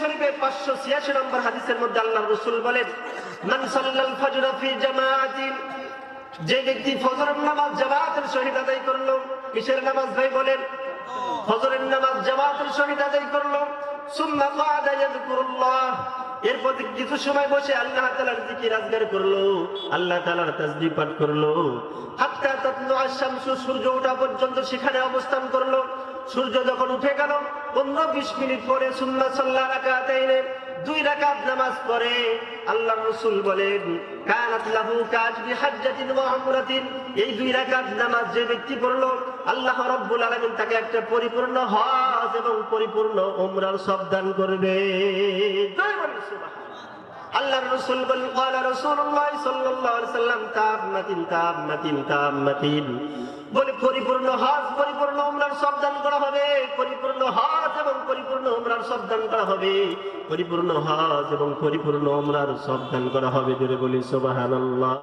শরীফের পাঁচশো ছিয়াশি নম্বর হাদিসের মধ্যে আল্লাহ রসুল বলেন যে ব্যক্তি ফজরের নামাজ জামাতের সহিত আদায় করল কিসের নামাজ ভাই বলেন, ফজরের নামাজ জামাতের সহিত আদায় করল। এরপর কিছু সময় বসে আল্লাহ করল আল্লাহ করল। সূর্য ওঠা পর্যন্ত সেখানে অবস্থান করল। সূর্য যখন উঠে গেল, পনেরো বিশ মিনিট পরে সুন্দর সাল্লাহ রাখাতে এনে দুই রাকাত নামাজ পরে আল্লাহ রসুল বলেন পরিপূর্ণ হজ পরিপূর্ণ উমরার বলে, পরিপূর্ণ পরিপূর্ণ পরিপূর্ণ সব দান করা হবে। পরিপূর্ণ হজ এবং পরিপূর্ণ আমরা সব দান করা হবে। জোরে বলি, সুবহানাল্লাহ।